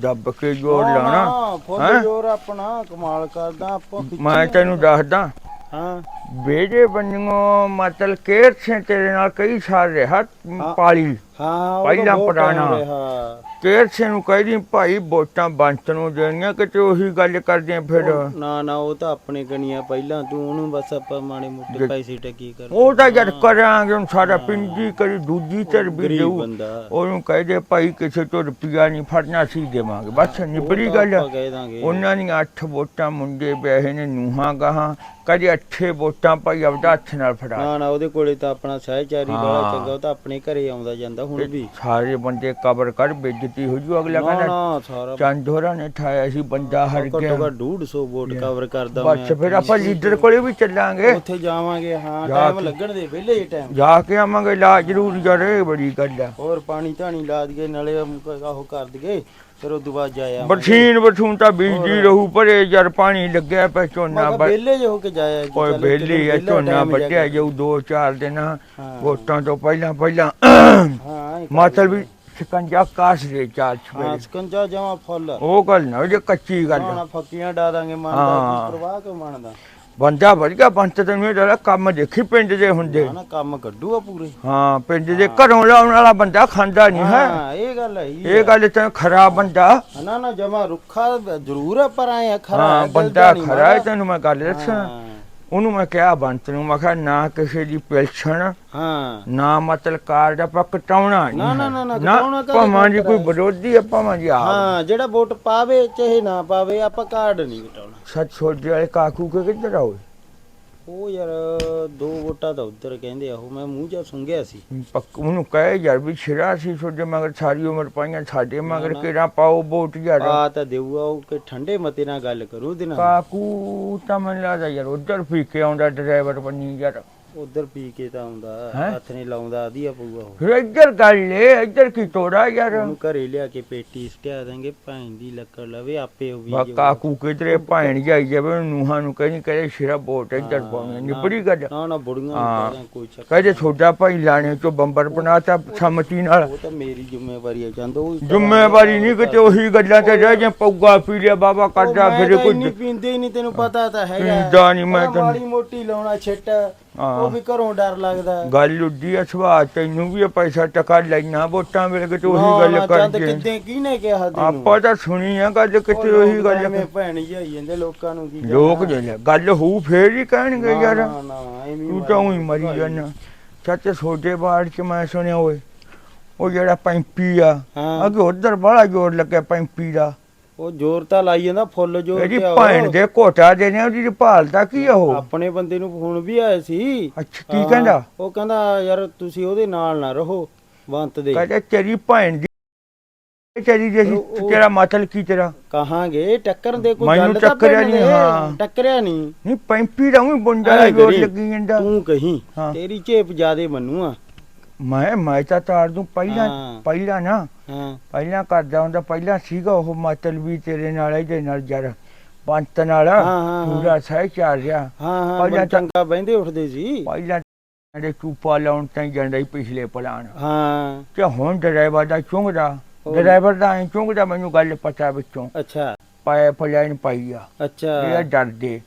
ਦੱਬ ਕੇ ਜੋੜ ਲਾਣਾ ਹਾਂ ਫੁੱਲ ਹੈਂ? ਜੋਰ ਆਪਣਾ ਕਮਾਲ ਕਰਦਾ ਆਪਾਂ ਮੈਂ ਤੈਨੂੰ ਦੱਸਦਾ। ਹਾਂ। ਬੇੜੇ ਬੰਨਿਓ ਮਤਲਬ ਕੇਰ ਸੇ ਤੇਰੇ ਨਾਲ ਕਈ ਸਾਲ ਰਿਹਾ ਪਾਲੀ। ਹਾਂ ਪਹਿਲਾਂ ਤਾਂ ਬਹੁਤ ਪੁਰਾਣਾ। time ਰਿਹਾ। ਕੇਰ ਸੇ ਨੂੰ ਕਹਿਦੀ ਭਾਈ ਵੋਟਾਂ ਬੰਤ ਨੂੰ ਦੇਣੀਆਂ ਕਿਤੇ ਉਹੀ ਗੱਲ ਕਰਦੇ ਆ ਫਿਰ। ਨਾ ਨਾ ਉਹ ਤਾਂ ਆਪਣੇ ਗਣੀਆਂ ਪਹਿਲਾਂ ਤੂੰ ਉਹਨੂੰ ਬਸ ਆਪਾਂ ਮਾੜੇ ਮੋਟੇ ਪੈਸੇ ਟਕੀ ਕਰ ਉਹ ਤਾਂ ਜਦ ਕਰਾਂਗੇ ਹੁਣ ਸਾਡਾ ਪਿੰਡੀ ਕਰੀ ਦੂਜੀ ਧਰ ਵੀ ਬੰਦਾ। ਉਹਨੂੰ ਕਹਦੇ ਭਾਈ ਕਿਸੇ ਤੋਂ ਰੁਪਿਆ ਨਹੀਂ ਫੜਨਾ ਸੀ ਦੇਵਾਂਗੇ। ਬਸ ਨਿਬੜੀ ਤਾਂ ਗੱਲ। ਉਹਨਾਂ ਦੀਆਂ ਅੱਠ ਵੋਟਾਂ ਮੁੰਡੇ ਵਿਆਹੇ ਨੇ ਨੂਹਾਂ ਗਾਹਾਂ। ਕਦੇ ਅੱਠੇ ਵੋਟਾਂ ਭਾਈ ਆਪਦਾ ਹੱਥ ਨਾਲ ਫੜਾ ਨਾ ਨਾ ਉਹਦੇ ਕੋਲੇ ਤਾਂ ਆਪਣਾ ਸਹਿਚਾਰੀ ਬੜਾ। ਚੰਗਾ ਉਹ ਤਾਂ ਆਪਣੇ ਘਰੇ ਆਉਂਦਾ ਜਾਂਦਾ। ਹੁਣ ਵੀ। ਸਾਰੇ ਬੰਦੇ ਕਬਰ ਕਰ ਬੇਇੱਜ਼ਤੀ ਹੋ ਜੂ ਅਗਲਾ ਨਾ ਕਹਿੰਦਾ ਨਾ ਸਾਰਾ ਚੰਦੋਰਾ ਨੇ ਠਾਇਆ ਸੀ ਬੰਦਾ ਹਰ ਘੱਟੋ ਗਿਆ। ਘੱਟ 150 ਵੋਟ ਕਵਰ ਕਰਦਾ ਬਸ ਫਿਰ ਆਪਾਂ ਲੀਡਰ ਕੋਲੇ ਵੀ ਚੱਲਾਂਗੇ। ਉੱਥੇ ਜਾਵਾਂਗੇ ਹਾਂ ਜਾ ਟਾਈਮ ਕੇ- ਲੱਗਣ ਦੇ ਵਿਹਲੇ ਹੀ ਟਾਈਮ। ਜਾ ਕੇ ਆਵਾਂਗੇ ਲਾ ਜ਼ਰੂਰ ਜਰੇ ਬੜੀ ਗੱਲ ਆ। ਹੋਰ ਪਾਣੀ ਧਾਣੀ ਲਾ ਦਈਏ ਨਾਲੇ ਉਹ ਕਰ ਦਈਏ। ਫਿਰ ਉਦੋਂ ਬਾਅਦ ਜਾਇਆ ਬਰਸੀਨ ਬਰਸੂਨ ਤਾਂ ਬੀਜਦੀ ਰਹੂ ਪਰੇ ਯਾਰ ਪਾਣੀ ਲੱਗਿਆ ਪੈ ਝੋਨਾ ਬ- ਵਿਹਲੇ ਜੇ ਹੋ ਕੇ ਜਾਇਆ ਕੋਈ ਬੇਲੀ ਆ ਝੋਨਾ ਵੱਢਿਆ ਜਾਊ ਦੋ ਚਾਰ ਦਿਨ ਹਾਂ। ਵੋਟਾਂ ਤੋਂ ਪਹਿਲਾਂ ਪਹਿਲਾਂ ਹਾਂ ਮਾਤਲ ਵੀ ਸ਼ਿਕੰਜਾ ਕਾਸ ਦੇ ਚਾਰ ਹਾਂ ਸਕੰਜਾ ਜਮਾ ਫੁੱਲ। ਉਹ ਗੱਲ ਨਾ ਜੇ ਕੱਚੀ ਗੱਲ। ਆ। ਫੱਕੀਆਂ ਡਾ ਦਾਂਗੇ ਮੰਨਦਾ ਹਾਂ। ਕੀ ਪ੍ਰਵਾਹ ਕਿਉਂ ਮੰਨਦਾ? ਬੰਦਾ ਵਧੀਆ ਪੰਚ ਤੈਨੂੰ ਜਿਹੜਾ ਕੰਮ ਦੇਖੀ ਪਿੰਡ ਦੇ ਹੁੰਦੇ। ਨਾ ਕੰਮ ਕੱਢੂਗਾ ਪੂਰੇ। ਹਾਂ ਪਿੰਡ ਦੇ ਘਰੋਂ ਲਾਉਣ ਵਾਲਾ ਬੰਦਾ ਖਾਂਦਾ ਨਹੀਂ ਹੈ। ਹਾਂ ਇਹ ਗੱਲ ਹੈ ਹੀ ਇਹ ਗੱਲ ਤਾਂ ਖਰਾਬ ਬੰਦਾ। ਨਾ ਨਾ ਜਮਾ ਰੁੱਖਾ ਜ਼ਰੂਰ ਆ ਪਰ ਆਏ ਖਰਾ ਹਾਂ ਹੈ, ਬੰਦਾ ਖਰਾ ਹੈ। ਤੈਨੂੰ ਮੈਂ ਗੱਲ ਦੱਸਾਂ। ਹਾਂ, ਉਹਨੂੰ ਮੈਂ ਕਿਹਾ ਬੰਤ ਨੂੰ ਮੈਂ ਕਿਹਾ ਨਾ ਕਿਸੇ ਦੀ ਪੈਨਸ਼ਨ ਹਾਂ ਨਾ ਮਤਲਬ ਕਾਰਡ ਆਪਾਂ ਕਟਾਉਣਾ ਨਹੀਂ ਨਾ, ਨਾ। ਨਾ, ਨਾ, ਕਟਾਉਣਾ ਕਾਹਦੇ ਭਾਵੇਂ ਜੀ ਕੋਈ? ਵਿਰੋਧੀ ਆ ਭਾਵੇਂ ਜੀ ਆਪ ਹਾਂ ਜਿਹੜਾ ਵੋਟ ਪਾਵੇ ਚਾਹੇ ਨਾ ਪਾਵੇ ਆਪਾਂ ਕਾਰਡ ਨਹੀਂ ਘਟਾਉਣਾ ਸੱਚ ਸੋਚਦੇ ਵਾਲੇ ਕਾਕੂ ਕੇ ਕਿੱਧਰ ਆਉ ਉਹ ਯਾਰ ਦੋ ਵੋਟਾਂ ਤਾਂ ਉੱਧਰ ਕਹਿੰਦੇ ਆ ਉਹ ਮੈਂ ਮੂੰਹ ਜਾ ਸੁੰਘਿਆ ਸੀ। ਪੱਕ ਉਹਨੂੰ ਕਹੇ ਯਾਰ ਵੀ ਛਿੜਾ ਸੀ ਸੋਚੇ ਮਗਰ ਸਾਰੀ ਉਮਰ ਪਾਈਆਂ ਸਾਡੇ ਮਗਰ। ਕਿਹੜਾ ਪਾਓ ਵੋਟ ਯਾਰ? ਆ ਤਾਂ ਦੇਊਗਾ ਉਹ ਕਿ ਠੰਡੇ ਮਤੇ ਨਾਲ ਗੱਲ ਕਰੂ ਨਾਲ। ਕਾਕੂ ਤਾਂ ਮੈਨੂੰ ਲੱਗਦਾ ਯਾਰ ਉਧਰ ਫੀ ਕੇ ਆਉਂਦਾ ਡਰਾਈਵਰ ਬਣੀ ਯਾਰ। ਉਧਰ ਪੀ ਕੇ ਤਾਂ ਆਉਂਦਾ ਹੈਂ? ਹੱਥ ਨਹੀਂ ਲਾਉਂਦਾ ਆਦੀਆ ਪਊਗਾ ਉਹ ਫਿਰ ਇੱਧਰ ਗੱਲ ਏ ਇੱਧਰ ਕੀ ਤੋੜਾ ਯਾਰ ਉਹਨੂੰ ਘਰੇ ਲਿਆ ਕੇ ਪੇਟੀ ਸਟਿਆ ਦਾਂਗੇ ਭੈਣ ਦੀ ਲੱਕੜ ਲਵੇ ਆਪੇ ਉਹ ਵੀ ਬਾ ਜਾਊਗਾ। ਕਾਕੂ ਕਿਧਰੇ ਭੈਣ ਜਾਈ ਜਾਵੇ ਨੂਹਾਂ ਨੂੰ ਕਹਿੰਦੀ ਕਹੇ ਸ਼ਿਰਾ ਵੋਟ ਇੱਧਰ ਹਾਂ, ਪਾਉਣੀ ਨਾ। ਨਿਬੜੀ ਗੱਲ ਨਾ ਨਾ ਬੁੜੀਆਂ ਹਾਂ। ਨੂੰ ਕਹਿ ਕੋਈ ਚੱਕਰ ਕਹੇ ਛੋਟਾ ਭਾਈ ਲਾਣੇ ਚੋਂ ਬੰਬਰ ਬਣਾਤਾ ਸੰਮਤੀ ਨਾਲ ਉਹ ਤਾਂ ਮੇਰੀ ਜ਼ਿੰਮੇਵਾਰੀ ਹੈ ਚੰਦ ਉਹ ਹੀ ਜ਼ਿੰਮੇਵਾਰੀ ਨਹੀਂ ਕਿਤੇ ਉਹੀ ਗੱਲਾਂ ਤੇ ਰਹਿ ਜਾਂ ਪੌਗਾ ਪੀ ਲਿਆ ਬਾਬਾ ਕੱਢਾ ਫਿਰ ਕੋਈ ਕੋਈ ਪੀਂਦੇ ਹੀ ਨਹੀਂ ਤੈਨੂੰ ਪਤਾ ਤਾਂ ਹੈਗਾ ਪੀਂਦਾ ਨੀ ਮੈਂ ਤੈਨੂੰ। ਮਾੜੀ ਮੋਟੀ ਲਾਉਣਾ ਛਿੱਟ ਹਾਂ। ਉਹ ਵੀ ਘਰੋਂ ਡਰ ਲੱਗਦਾ ਗੱਲ ਉੱਡੀ ਆ ਸੁਭਾਅ ਤੈਨੂੰ ਵੀ ਇਹ ਪੈਸਾ ਟਕਾ ਲੈਣਾ ਵੋਟਾਂ ਵੇਲੇ ਕਿਤੇ ਉਹੀ ਗੱਲ ਨਾ, ਚੰਦ ਕਰਕੇ ਕਿੱਦਾਂ ਕਿਹਨੇ ਕਿਹਾ ਤੈਨੂੰ? ਆਪਾਂ ਤਾਂ ਸੁਣੀ ਆ ਗੱਲ ਕਿਤੇ ਉਹ ਉਹੀ ਲੋਕ ਗੱਲ ਐਵੇਂ ਭੈਣ ਜਾਈ ਜਾਂਦੇ ਲੋਕਾਂ ਨੂੰ ਕੀ ਲੋਕ। ਜਿਹੜੇ ਗੱਲ ਹੋਊ ਫੇਰ ਹੀ ਕਹਿਣਗੇ ਨਾ, ਯਾਰ। ਨਾ, ਨਾ, ਐਵੇਂ ਤੂੰ ਤਾਂ ਉਹੀ ਮਰੀ ਜਾਣਾ ਸੱਚ ਛੋਟੇ ਬਾੜ ਚ ਮੈਂ ਸੁਣਿਆ ਓਏ ਉਹ ਜਿਹੜਾ ਪੈਂਪੀ ਆ ਹਾਂ। ਅੱਗੇ ਉਧਰ ਬੜਾ ਜ਼ੋਰ ਲੱਗਿਆ ਪੈਂਪੀ ਦਾ। ਉਹ ਜ਼ੋਰ ਤਾਂ ਲਾਈ ਜਾਂਦਾ ਫੁੱਲ ਜ਼ੋਰ ਇਹਦੀ ਤੇ। ਭੈਣ ਦੇ ਘੋਟਾ ਦੇ ਨੇ ਉਹਦੀ ਭਾਲਦਾ ਕੀ ਆ ਉਹ? ਆਪਣੇ ਬੰਦੇ ਨੂੰ ਫੋਨ ਵੀ ਆਇਆ ਸੀ। ਅੱਛਾ ਕੀ ਹਾਂ, ਕਹਿੰਦਾ ਉਹ ਕਹਿੰਦਾ ਯਾਰ ਤੁਸੀਂ ਉਹਦੇ ਨਾਲ ਨਾ ਰਹੋ ਬੰਤ ਦੇ। ਕਹਿੰਦਾ ਤੇਰੀ ਭੈਣ ਦੀ ਤੇਰੀ ਜਿਹੀ ਉਹ- ਤੇਰਾ ਮਤਲਬ ਕੀ ਤੇਰਾ? ਕਹਾਂਗੇ ਟੱਕਰ ਦੇ ਕੋਈ ਮੈਨੂੰ ਗੱਲ ਤਾਂ ਟੱਕਰਿਆ ਪਿੰਡ ਨੀ, ਦੇ, ਹਾਂ। ਟੱਕਰਿਆ ਨਹੀਂ ਨਹੀਂ ਪੈਂਪੀ ਦਾ ਵੀ ਬੰਦਾ ਐਂ ਜ਼ੋਰ ਕਰੀ, ਲੱਗੀ ਜਾਂਦਾ। ਤੂੰ ਕਹੀਂ ਹਾਂ। ਤੇਰੀ ਝੇਪ ਜਿਆਦੇ ਮੰਨੂ ਆ ਮੈਂ ਮੈਂ ਤਾਂ ਤਾਰ ਦੂੰ ਪਹਿਲਾਂ ਹਾਂ। ਪਹਿਲਾਂ ਨਾ ਹਾਂ। ਪਹਿਲਾਂ ਕਰਦਾ ਹੁੰਦਾ ਪਹਿਲਾਂ ਸੀਗਾ ਉਹ ਮਤਲਬ ਵੀ ਤੇਰੇ ਨਾਲ ਇਹਦੇ ਨਾਲ ਜਰ ਪੰਤ ਨਾਲ ਹਾਂ, ਹਾਂ। ਪੂਰਾ ਸਹਿ ਚੱਲ ਰਿਹਾ। ਹਾਂ ਹਾਂ ਪਹਿਲਾਂ ਬੜਾ ਤਾਂ- ਚੰਗਾ ਬਹਿੰਦੇ ਉੱਠਦੇ ਸੀ। ਪਹਿਲਾਂ ਜਿਹੜੇ ਚੂਪਾ ਲਾਉਣ ਤਾਂ ਜਾਂਦਾ ਹੀ ਪਿਛਲੇ ਪਲਾਨ। ਹਾਂ। ਤੇ ਹੁਣ ਡਰਾਈਵਰ ਦਾ ਚੁੰਗਦਾ ਡਰਾਈਵਰ ਦਾ ਐ ਚੁੰਗਦਾ ਮੈਨੂੰ ਗੱਲ ਪਤਾ ਵਿੱਚੋਂ। ਅੱਛਾ। ਪਾਇਆ ਪਲਾਨ ਪਾਈ ਆ। ਅੱਛਾ। ਇਹ ਡਰਦੇ।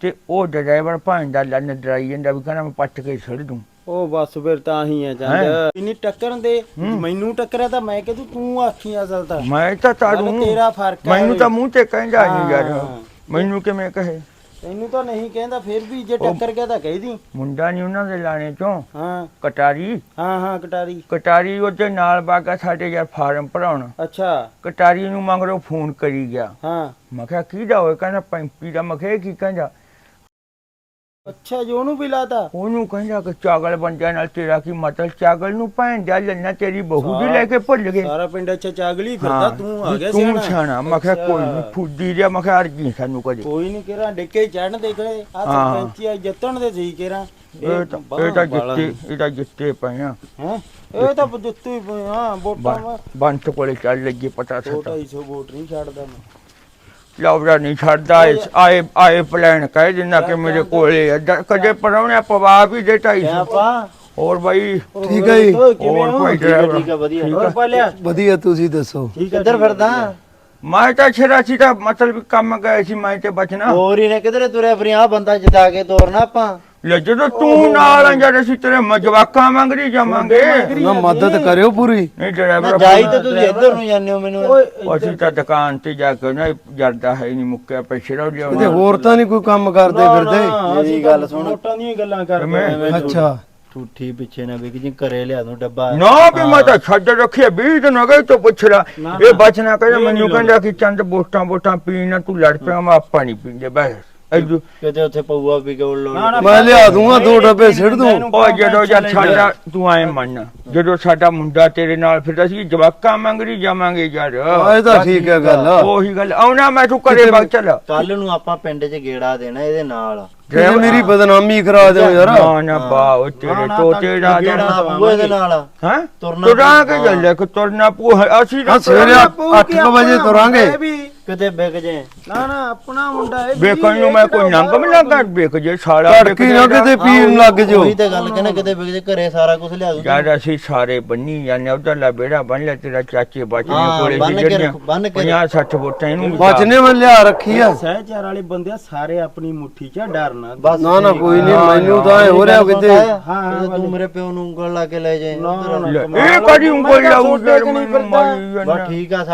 ਤੇ ਉਹ ਡਰਾਈਵਰ ਭਾਂ ਦਾ ਲੰਨ ਡਰਾਈ ਜਾਂਦਾ ਵੀ ਕਹਿੰਦਾ ਮੈਂ ਪੱਟ ਕੇ ਛੱਡ ਦੂੰ। ਉਹ ਬਸ ਫਿਰ ਤਾਂ ਹੀ ਆ ਹੈਂ? ਜਾਂਦਾ ਇਨੀ ਟੱਕਰਨ ਦੇ। ਮੈਨੂੰ ਟੱਕਰਿਆ ਤਾਂ ਮੈਂ ਕਿਹਾ ਤੂੰ ਆਖੀ ਅਸਲ ਤਾਂ। ਮੈਂ ਤਾਂ ਤਾਰੂ ਤੇਰਾ ਫ਼ਰਕ ਹੈ ਮੈਨੂੰ ਤਾਂ ਮੂੰਹ ਤੇ ਕਹਿੰਦਾ ਨਹੀਂ ਯਾਰ। ਹਾਂ। ਮੈਨੂੰ ਕਿਵੇਂ ਕਹੇ? ਤੈਨੂੰ ਤਾਂ ਨਹੀਂ ਕਹਿੰਦਾ ਫਿਰ ਵੀ ਜੇ ਟੱਕਰ ਗਿਆ ਤਾਂ ਕਹਿ ਦੀ। ਮੁੰਡਾ ਨਹੀਂ ਉਹਨਾਂ ਦੇ ਲਾਣੇ ਚੋਂ। ਹਾਂ। ਕਟਾਰੀ? ਹਾਂ ਹਾਂ ਕਟਾਰੀ। ਕਟਾਰੀ ਉਹਦੇ ਨਾਲ ਬਾਗਾ ਸਾਡੇ ਯਾਰ ਫਾਰਮ ਭਰਾਉਣ। ਅੱਛਾ। ਕਟਾਰੀ ਨੂੰ ਮੰਗਰੋ ਫੋਨ ਕਰੀ ਗਿਆ। ਹਾਂ। ਮੈਂ ਕਿਹਾ ਕਿਹਦਾ ਹੋਏ ਕਹਿੰਦਾ ਪੈਂਪੀ ਦਾ। ਮੈਂ ਕਿਹਾ ਇਹ ਕੀ ਕਹਿੰਦਾ? ਅੱਛਾ ਜੀ ਉਹਨੂੰ ਵੀ ਲਾਤਾ? ਉਹਨੂੰ ਕਹਿੰਦਾ ਕਿ ਚਾਗਲ ਬੰਦਿਆਂ ਨਾਲ ਤੇਰਾ ਕੀ ਮਤਲਬ? ਚਾਗਲ ਨੂੰ ਭੈਣ ਜਾ ਲੈਣਾ ਤੇਰੀ ਬਹੂ ਦੀ ਲੈ ਕੇ ਭੁੱਲ ਗਏ ਸਾਰਾ ਪਿੰਡ ਅੱਛਾ ਚਾਗਲੀ ਫਿਰਦਾ ਤੂੰ ਆ ਵੀ ਗਿਆ ਤੂੰ ਸਿਆਣਾ। ਮੈਂ ਕਿਹਾ ਕੋਈ ਨਹੀਂ। ਫੁੱਦੀ ਜਿਹਾ ਮੈਂ ਕਿਹਾ ਅਰਜੀ ਸਾਨੂੰ ਕਦੇ। ਕੋਈ ਨਹੀਂ ਕਿਰਾ ਡਿੱਕੇ ਚੜਨ ਦੇ ਗਏ ਆ। ਸਰਪੰਚੀ ਆ ਜਿੱਤਣ ਦੇ ਸੀ ਕਿਰਾ। ਇਹ ਤਾਂ ਇਹ ਤਾਂ ਜਿੱਤੇ ਇਹ ਤਾਂ ਜਿੱਤੇ ਪਿਆ ਹੈ? ਇਹ ਤਾਂ ਜਿੱਤੂ ਹੀ ਵੋਟਾਂ ਵਾ। ਬੰਤ ਕੋਲੇ ਚੱਲ ਲੱਗੀ ਪਤਾ ਦੋ ਸਤਾ। ਢਾਈ ਸੌ ਵੋਟ ਨਹੀਂ ਛੱਡਦਾ ਮੈਂ। ਲੌੜਾ ਨਹੀਂ ਛੱਡਦਾ ਇਸ- ਆਏ ਆਏ ਪਲਾਨ ਕਹਿ ਜਿੰਨਾ ਕਿ ਮੇਰੇ ਕੋਲੇ ਆ। ਕਦੇ ਪਰਉਣਿਆ ਪਵਾ ਵੀ ਦੇ ਢਾਈ ਸੌ। ਹੋਰ ਬਾਈ ਠੀਕ ਹੈ ਜੀ। ਹੋਰ? ਭਾਈ ਠੀਕ ਹੈ, ਡਰਾਈਵਰ। ਠੀਕ ਹੈ ਵਧੀਆ। ਹੋਰ ਵਧੀਆ ਤੁਸੀਂ ਦੱਸੋ। ਠੀਕ ਹੈ ਕਿੱਧਰ ਫਿਰਦਾ? ਮੈਂ ਤਾਂ ਛੇੜਾ ਸੀ ਤਾਂ ਮਤਲਬ ਕੰਮ ਗਏ ਸੀ ਮੈਂ ਤੇ ਬਚਣਾ। ਹੋਰ ਹੀ ਨੇ ਕਿਧਰੇ ਤੁਰਿਆ ਫਿਰ ਆ ਬੰਦਾ ਜਿਤਾ ਕੇ ਤੋਰਨਾ ਆਪਾਂ। ਲੈ ਜਦੋਂ ਤੂੰ ਨਾਲ ਆ ਜਦ ਅਸੀਂ ਤੇਰੇ ਮ- ਜਵਾਕਾਂ ਮੰਗਰੀ ਜਾਵਾਂਗੇ। ਨਾ ਮਦਦ ਕਰਿਓ ਪੂਰੀ। ਨਹੀਂ ਡਰਾਈਵਰ ਜਾਈ ਤੇ ਤੁਸੀਂ ਇੱਧਰ ਨੂੰ ਜਾਂਦੇ ਹੋ ਮੈਨੂੰ। ਅਸੀਂ ਤਾਂ ਦੁਕਾਨ ਤੇ ਜਾ ਕੇ ਨਾ ਜਰਦਾ ਹੈ ਨਹੀਂ ਮੁੱਕਿਆ ਪੈਸੇ ਰੋ ਕਿਤੇ ਲਿਆਉਣਾ ਹੋਰ ਤਾਂ ਨਹੀਂ ਕੋਈ ਕੰਮ ਕਰਦੇ ਫਿਰਦੇ? ਮੇਰੀ ਗੱਲ ਸੁਣ। ਵੋਟਾਂ ਦੀਆਂ ਗੱਲਾਂ ਕਰਦੇ ਮੈਂ- ਐਵੇਂ ਅੱਛਾ। ਠੂਠੀ ਪਿੱਛੇ ਨਾ ਵਿਕ ਜੀ ਘਰੇ ਲਿਆ ਦੂੰ ਡੱਬਾ। ਨਾ ਵੀ ਮੈਂ ਤਾਂ ਛੱਡ ਰੱਖਿਆ 20 ਦਿਨ ਹੋ ਗਏ ਤੂੰ ਪੁੱਛ ਲਾ ਨਾ, ਇਹ ਨਾ। ਬਚਨਾ ਕਹਿੰਦਾ ਇਹ ਮੈਨੂੰ ਕਹਿੰਦਾ ਕਿ ਚੰਦ ਬੋਟਾਂ ਬੋਟਾਂ ਪੀਣਾ ਤੂੰ ਲੜ ਪਿਆ ਮੈਂ ਆਪਾਂ ਨਹੀਂ ਪੀਂਦੇ ਬਸ। ਐਜੂ ਕਿਤੇ ਉੱਥੇ ਪਊਆ ਵੀ ਗੋਲ ਲੋੜ ਮੈਂ ਲਿਆ ਦੂੰਗਾ ਦੋ ਡੱਬੇ ਸਿੱਟ ਦੂੰ। ਉਹ ਜਦੋਂ ਜਦ ਸਾਡਾ ਤੂੰ ਐ ਮੰਨ ਜਦੋਂ ਸਾਡਾ ਮੁੰਡਾ ਤੇਰੇ ਨਾਲ ਫਿਰਦਾ ਸੀ ਜਵਾਕਾਂ ਮੰਗਰੀ ਜਾਵਾਂਗੇ ਯਾਰ। ਆ ਇਹ ਤਾਂ ਠੀਕ ਹੈ ਗੱਲ। ਉਹੀ ਗੱਲ। ਆਉਣਾ ਮੈਂ ਤੂੰ ਘਰੇ ਬਗ ਚੱਲ। ਕੱਲ ਨੂੰ ਆਪਾਂ ਪਿੰਡ 'ਚ ਗੇੜਾ ਦੇਣਾ ਇਹਦੇ ਨਾਲ। ਕਿਤੇ ਮੇਰੀ ਬਦਨਾਮੀ ਕਰਾ ਦਿਓ ਯਾਰ। ਨਾ ਨਾ ਬਾ ਉਹ ਤੇਰੇ ਟੋਟੇ ਦਾ ਗੇੜਾ ਪਊਆ ਇਹਦੇ ਨਾਲ ਹਾਂ? ਤੁਰਨਾ ਤੁਰਾਂ ਕੇ ਚੱਲੇ ਕਿ ਤੁਰਨਾ ਪੂ ਅਸੀਂ ਹਾਂ ਸਵੇਰੇ 8 ਵਜੇ ਤੁਰਾਂਗੇ। ਕਿਤੇ ਵਿਕ ਜੇ। ਨਾ ਨਾ ਆਪਣਾ ਮੁੰਡਾ ਹੈ ਵੇਖਣ ਨੂੰ ਮੈਂ ਕੋਈ ਨੰਗ ਵੀ ਲੱਗਾ ਵੇਖ ਜੇ ਸਾਲਾ ਤੜਕੀ ਨਾ ਕਿਤੇ ਪੀਣ ਲੱਗ ਜਾਓ। ਉਹੀ ਤੇ ਗੱਲ ਕਹਿੰਦਾ ਕਿਤੇ ਵਿਕ ਜੇ ਘਰੇ ਸਾਰਾ ਕੁਝ ਲਿਆ ਦੂੰ। ਯਾਰ ਅਸੀਂ ਸਾਰੇ ਬੰਨੀ ਜਾਂਦੇ ਉਧਰਲਾ ਬੇੜਾ ਬੰਨ ਲਿਆ ਤੇਰਾ ਚਾਚੇ ਬਾਚੇ ਹਾਂ, ਕੋਲੇ ਬੰਨ੍ਹ ਕੇ ਜਿਹੜੀਆਂ ਰੱਖ- ਬੰਨ੍ਹ ਕੇ 50 60 ਵੋਟਾਂ ਇਹਨੂੰ ਵੀ ਬਚਨੇ ਮੈਂ ਲਿਆ ਰੱਖੀ ਆ। ਸਹਿਚਾਰ ਵਾਲੇ ਬੰਦੇ ਆ, ਸਾਰੇ ਆਪਣੀ ਮੁੱਠੀ 'ਚ ਡਰਨਾ ਨਾ ਨਾ ਕੋਈ ਨਹੀਂ ਮੈਨੂੰ ਤਾਂ ਇਹ ਹੋ ਰਿਹਾ ਕਿਤੇ। ਹਾਂ ਤੂੰ ਮੇਰੇ ਪਿਓ ਨੂੰ ਉਂਗਲ ਲਾ ਕੇ ਲੈ ਜਾਏ ਲੈ, ਇਹ ਕਦੀ ਉਂਗਲ ਲਾਉ ਦਰ ਮੈਨੂੰ ਮਾਰੀ ਬਸ ਜਾਂਦਾ। ਠੀਕ ਆ।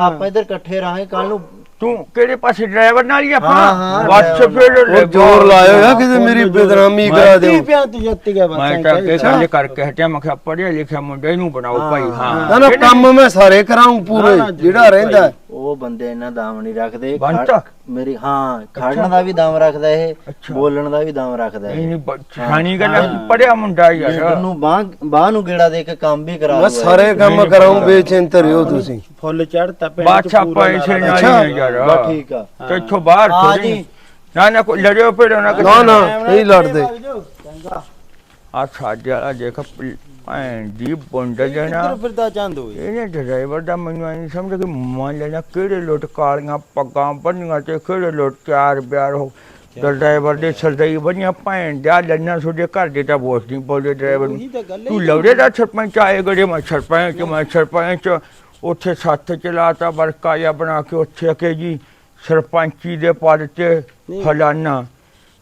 ਆਪਾਂ ਇੱਧਰ ਇਕੱਠੇ ਰਹਾਂਗੇ ਕੱਲ ਨੂੰ ਤੂੰ ਕਿਹੜੇ ਪਾਸੇ ਡਰਾਈਵਰ ਨਾਲ ਹੀ ਹਾਂ, ਆਪਾਂ ਹਾਂ, ਬੱਸ driver ਫਿਰ ਉਹ ਜ਼ੋਰ ਲਾਇਓ ਯਾ ਕਿਤੇ ਮੇਰੀ ਬਦਨਾਮੀ ਕਰਾ ਦਿਓ। ਪਿਆ ਤੂੰ ਜੱਤੀ ਗਿਆ ਬਸ ਮੈਂ ਅੱਗੇ ਗੱਲ ਕਰਕੇ ਹਟਿਆ ਮੈਂ ਕਿਹਾ ਪੜਿਆ ਲਿਖਿਆ ਮੁੰਡੇ ਨੂੰ ਬਣਾਓ ਭਾਈ ਹਾਂ। ਨਾ ਨਾ ਕੰਮ ਮੈਂ ਸਾਰੇ ਕਰਾਉਂ ਪੂਰੇ ਜਿਹੜਾ ਰਹਿੰਦਾ ਉਹ ਬੰਦੇ ਇਹਨਾਂ ਦਮ ਨਹੀਂ ਰੱਖਦੇ। ਮੇਰੀ ਹਾਂ ਖੜਨ ਦਾ ਵੀ ਦਮ ਰੱਖਦਾ ਇਹ ਅੱਛਾ। ਬੋਲਣ ਦਾ ਵੀ ਦਮ ਰੱਖਦਾ ਇਹ। ਇਹ ਨਹੀਂ ਛਾਣੀ ਗੱਲ ਪੜਿਆ ਮੁੰਡਾ ਯਾਰ। ਨੂੰ ਬਾਹ ਬਾਹ ਨੂੰ ਗੇੜਾ ਦੇ ਕੇ ਕੰਮ ਵੀ ਕਰਾ ਮੈਂ ਸਾਰੇ ਕੰਮ ਕਰਾਉਂ ਬੇਚਿੰਤ ਰਿਓ ਤੁਸੀਂ। ਫੁੱਲ ਚੜਤਾ ਬਾਦਸ਼ਾਹ ਪੈਸੇ ਨਾਲ ਹੀ ਨੇ ਯਾਰ। ਬਸ ਠੀਕ ਆ। ਤੇ ਇੱਥੋਂ ਬਾਹਰ ਹਾਂ ਜੀ। ਨਾ ਨਾ ਕੋਈ ਲੜਿਓ ਫਿਰ ਨਾ ਨਾ ਨਾ ਨਹੀਂ ਲੜਦੇ। ਆ ਸਾਡੇ ਵਾਲਾ ਦੇਖ ਭੈਣ ਦੀ ਬੁੰਡ ਜਣਾ। ਕਿੱਧਰ ਫਿਰਦਾ ਚੰਦ ਹੋਏ ਇਹਨੇ ਡਰਾਈਵਰ ਦਾ ਮੈਨੂੰ ਨਹੀਂ ਸਮਝ ਕਿ ਮੰਨ ਲੈਣਾ ਕਿਹੜੇ ਲੁੱਟ ਕਾਲੀਆਂ ਪੱਗਾਂ ਬੰਨੀਆਂ ਤੇ ਕਿਹੜੇ ਲੁੱਟ ਚਾਰ ਬਿਆਰ ਹੋ ਤੇ ਡਰਾਈਵਰ ਦੇ ਸਰਦਾਈ ਬਣੀਆਂ ਭੈਣ ਦਾ ਲੰਨਾ ਤੁਹਾਡੇ ਘਰ ਦੇ ਤਾਂ ਵੋਟ ਨਹੀਂ ਬੋਲਦੇ ਡਰਾਈਵਰ ਨੂੰ। ਤਾਂ ਲਵੜੇ ਦਾ ਸਰਪੰਚ ਆਏ ਗੜੇ ਮੈਂ ਸਰਪੰਚ ਮੈਂ ਸਰਪੰਚ ਉੱਥੇ ਸੱਤ ਚਲਾਤਾ ਜਿਹਾ ਬਣਾ ਕੇ ਉੱਥੇ ਕਿ ਜੀ ਸਰਪੰਚੀ ਦੇ ਪਦ ਤੇ। ਫਲਾਨਾ।